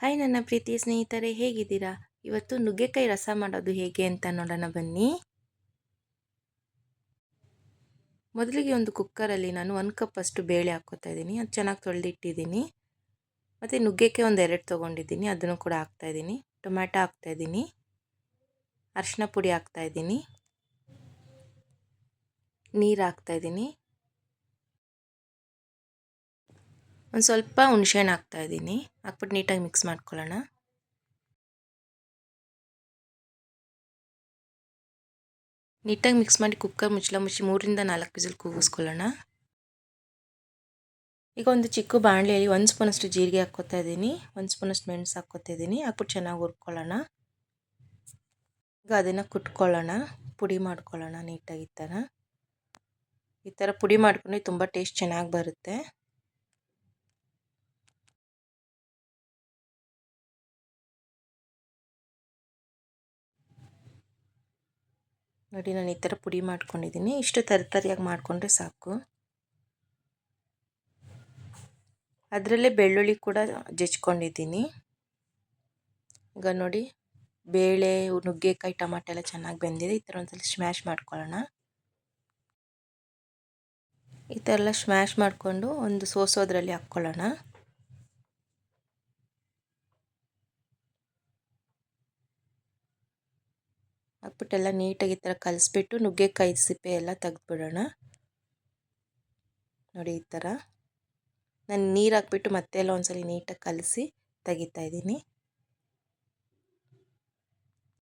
Hi ನನ್ನ ಪ್ರೀತಿಯ ಸ್ನೇಹಿತರೆ, ಹೇಗಿದ್ದೀರಾ? ಇವತ್ತು ನುಗ್ಗೆಕಾಯಿ ರಸ ಮಾಡೋದು ಹೇಗೆ ಅಂತ ನೋಡೋಣ ಬನ್ನಿ. ಮೊದಲಿಗೆ ಒಂದು ಕುಕ್ಕರಲ್ಲಿ ನಾನು ಒಂದು ಕಪ್ ಅಷ್ಟು ಬೇಳೆ ಹಾಕ್ಕೋತಾ ಇದ್ದೀನಿ. ಅದು ಚೆನ್ನಾಗಿ ತೊಳೆದಿಟ್ಟಿದ್ದೀನಿ. ಮತ್ತು ನುಗ್ಗೆಕಾಯಿ ಒಂದು ಎರಡು ತೊಗೊಂಡಿದ್ದೀನಿ. ಅದನ್ನು ಕೂಡ ಹಾಕ್ತಾಯಿದ್ದೀನಿ ಟೊಮ್ಯಾಟೊ ಹಾಕ್ತಾಯಿದ್ದೀನಿ ಅರಿಶಿನ ಪುಡಿ ಹಾಕ್ತಾಯಿದ್ದೀನಿ ನೀರು ಹಾಕ್ತಾಯಿದ್ದೀನಿ ಒಂದು ಸ್ವಲ್ಪ ಹುಣ್ಸೆಣ್ಣೆ ಹಾಕ್ತಾ ಇದ್ದೀನಿ. ಹಾಕ್ಬಿಟ್ಟು ನೀಟಾಗಿ ಮಿಕ್ಸ್ ಮಾಡ್ಕೊಳ್ಳೋಣ. ನೀಟಾಗಿ ಮಿಕ್ಸ್ ಮಾಡಿ ಕುಕ್ಕರ್ ಮುಚ್ಚಲ ಮುಚ್ಚಿ ಮೂರಿಂದ ನಾಲ್ಕು ವಿಸಿಲ್ ಕೂಗಿಸ್ಕೊಳ್ಳೋಣ. ಈಗ ಒಂದು ಚಿಕ್ಕ ಬಾಣಲೆಯಲ್ಲಿ ಒಂದು ಸ್ಪೂನಷ್ಟು ಜೀರಿಗೆ ಹಾಕ್ಕೋತಾ ಇದ್ದೀನಿ. ಒಂದು ಸ್ಪೂನಷ್ಟು ಮೆಣಸು ಹಾಕ್ಕೋತಾ ಇದ್ದೀನಿ. ಹಾಕ್ಬಿಟ್ಟು ಚೆನ್ನಾಗಿ ಹುರ್ಕೊಳ್ಳೋಣ. ಈಗ ಅದನ್ನು ಕುಟ್ಕೊಳ್ಳೋಣ. ಪುಡಿ ಮಾಡ್ಕೊಳ್ಳೋಣ ನೀಟಾಗಿ ಈ ಥರ. ಈ ಥರ ಪುಡಿ ಮಾಡ್ಕೊಂಡು ತುಂಬ ಟೇಸ್ಟ್ ಚೆನ್ನಾಗಿ ಬರುತ್ತೆ. ನೋಡಿ, ನಾನು ಈ ಥರ ಪುಡಿ ಮಾಡ್ಕೊಂಡಿದ್ದೀನಿ ಇಷ್ಟು ತರತರಿಯಾಗಿ ಮಾಡಿಕೊಂಡ್ರೆ ಸಾಕು. ಅದರಲ್ಲೇ ಬೆಳ್ಳುಳ್ಳಿ ಕೂಡ ಜಜ್ಕೊಂಡಿದ್ದೀನಿ ಈಗ ನೋಡಿ, ಬೇಳೆ, ನುಗ್ಗೆಕಾಯಿ, ಟಮಾಟೆ ಎಲ್ಲ ಚೆನ್ನಾಗಿ ಬೆಂದಿದೆ. ಈ ಥರ ಒಂದ್ಸಲ ಸ್ಮ್ಯಾಶ್ ಮಾಡ್ಕೊಳ್ಳೋಣ. ಈ ಥರ ಎಲ್ಲ ಸ್ಮ್ಯಾಶ್ ಮಾಡಿಕೊಂಡು ಒಂದು ಸೋಸೋದ್ರಲ್ಲಿ ಹಾಕ್ಕೊಳ್ಳೋಣ. ಹಾಕ್ಬಿಟ್ಟೆಲ್ಲ ನೀಟಾಗಿ ಈ ಥರ ಕಲಿಸ್ಬಿಟ್ಟು ನುಗ್ಗೆಕಾಯಿ ಸಿಪ್ಪೆ ಎಲ್ಲ ತೆಗೆದ್ಬಿಡೋಣ. ನೋಡಿ ಈ ಥರ. ನಾನು ನೀರು ಹಾಕ್ಬಿಟ್ಟು ಮತ್ತೆ ಎಲ್ಲ ಒಂದ್ಸಲ ನೀಟಾಗಿ ಕಲಸಿ ತೆಗಿತಾ ಇದ್ದೀನಿ.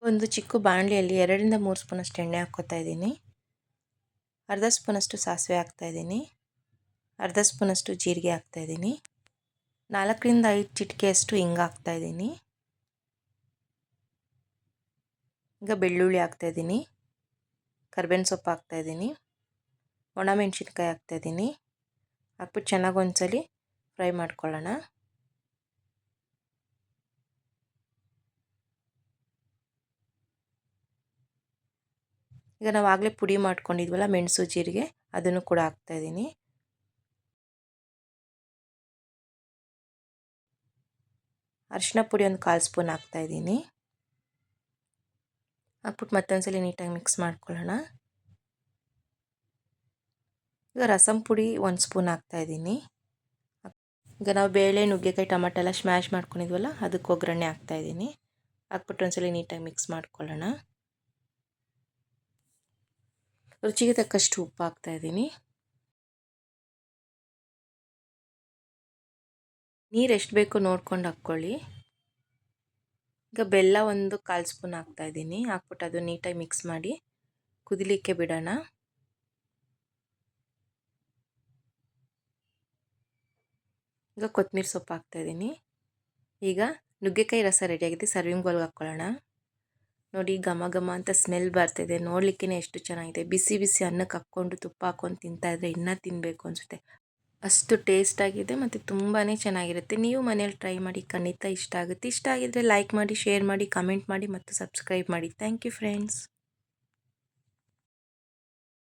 ಒಂದು ಚಿಕ್ಕ ಬಾಣಲಿಯಲ್ಲಿ ಎರಡರಿಂದ ಮೂರು ಸ್ಪೂನಷ್ಟು ಎಣ್ಣೆ ಹಾಕ್ಕೋತಾ ಇದ್ದೀನಿ. ಅರ್ಧ ಸ್ಪೂನಷ್ಟು ಸಾಸಿವೆ ಹಾಕ್ತಾಯಿದ್ದೀನಿ ಅರ್ಧ ಸ್ಪೂನಷ್ಟು ಜೀರಿಗೆ ಹಾಕ್ತಾಯಿದ್ದೀನಿ ನಾಲ್ಕರಿಂದ ಐದು ಚಿಟಿಕೆಯಷ್ಟು ಹಿಂಗೆ ಹಾಕ್ತಾಯಿದ್ದೀನಿ ಈಗ ಬೆಳ್ಳುಳ್ಳಿ ಹಾಕ್ತಾಯಿದ್ದೀನಿ ಕರ್ಬೇವಿನ ಸೊಪ್ಪು ಹಾಕ್ತಾಯಿದ್ದೀನಿ ಒಣಮೆಣ್ಸಿನ್ಕಾಯಿ ಹಾಕ್ತಾಯಿದ್ದೀನಿ ಹಾಕ್ಬಿಟ್ಟು ಚೆನ್ನಾಗಿ ಒಂದ್ಸಲಿ ಫ್ರೈ ಮಾಡ್ಕೊಳ್ಳೋಣ. ಈಗ ನಾವು ಆಗಲೇ ಪುಡಿ ಮಾಡ್ಕೊಂಡಿದ್ವಲ್ಲ ಮೆಣಸು, ಜೀರಿಗೆ, ಅದನ್ನು ಕೂಡ ಹಾಕ್ತಾಯಿದ್ದೀನಿ ಅರಿಶಿನ ಪುಡಿ ಒಂದು ಕಾಲು ಸ್ಪೂನ್ ಹಾಕ್ತಾಯಿದ್ದೀನಿ ಹಾಕ್ಬಿಟ್ಟು ಮತ್ತೊಂದ್ಸಲಿ ನೀಟಾಗಿ ಮಿಕ್ಸ್ ಮಾಡ್ಕೊಳ್ಳೋಣ. ಈಗ ರಸಂ ಪುಡಿ ಒಂದು ಸ್ಪೂನ್ ಹಾಕ್ತಾಯಿದ್ದೀನಿ ಈಗ ನಾವು ಬೇಳೆ, ನುಗ್ಗೆಕಾಯಿ, ಟೊಮೆಟೊ ಎಲ್ಲ ಸ್ಮ್ಯಾಶ್ ಮಾಡ್ಕೊಂಡಿದ್ವಲ್ಲ, ಅದಕ್ಕೆ ಒಗ್ಗರಣೆ ಹಾಕ್ತಾಯಿದ್ದೀನಿ ಹಾಕ್ಬಿಟ್ಟು ಒಂದ್ಸಲ ನೀಟಾಗಿ ಮಿಕ್ಸ್ ಮಾಡ್ಕೊಳ್ಳೋಣ. ರುಚಿಗೆ ತಕ್ಕಷ್ಟು ಉಪ್ಪು ಹಾಕ್ತಾಯಿದ್ದೀನಿ ನೀರು ಎಷ್ಟು ಬೇಕೋ ನೋಡ್ಕೊಂಡು ಹಾಕ್ಕೊಳ್ಳಿ. ಈಗ ಬೆಲ್ಲ ಒಂದು ಕಾಲು ಸ್ಪೂನ್ ಹಾಕ್ತಾಯಿದ್ದೀನಿ ಹಾಕ್ಬಿಟ್ಟು ಅದು ನೀಟಾಗಿ ಮಿಕ್ಸ್ ಮಾಡಿ ಕುದಿಲಿಕ್ಕೆ ಬಿಡೋಣ. ಈಗ ಕೊತ್ತಂಬರಿ ಸೊಪ್ಪು ಹಾಕ್ತಾಯಿದ್ದೀನಿ ಈಗ ನುಗ್ಗೆಕಾಯಿ ರಸ ರೆಡಿಯಾಗಿದೆ ಸರ್ವಿಂಗ್ ಬೌಲ್ಗೆ ಹಾಕ್ಕೊಳ್ಳೋಣ. ನೋಡಿ ಘಮ ಘಮ ಅಂತ ಸ್ಮೆಲ್ ಬರ್ತಿದೆ ನೋಡ್ಲಿಕ್ಕೆ ಎಷ್ಟು ಚೆನ್ನಾಗಿದೆ. ಬಿಸಿ ಬಿಸಿ ಅನ್ನಕ್ಕೆ ಹಾಕ್ಕೊಂಡು ತುಪ್ಪ ಹಾಕ್ಕೊಂಡು ತಿಂತಾಯಿದ್ರೆ ಇನ್ನೂ ತಿನ್ನಬೇಕು ಅನಿಸುತ್ತೆ. ಅಷ್ಟು ಟೇಸ್ಟಾಗಿದೆ ಮತ್ತು ತುಂಬಾ ಚೆನ್ನಾಗಿರುತ್ತೆ. ನೀವು ಮನೇಲಿ ಟ್ರೈ ಮಾಡಿ ಖಂಡಿತ ಇಷ್ಟ ಆಗುತ್ತೆ. ಇಷ್ಟ ಆಗಿದ್ದರೆ ಲೈಕ್ ಮಾಡಿ ಶೇರ್ ಮಾಡಿ ಕಮೆಂಟ್ ಮಾಡಿ ಮತ್ತು ಸಬ್ಸ್ಕ್ರೈಬ್ ಮಾಡಿ. Thank you friends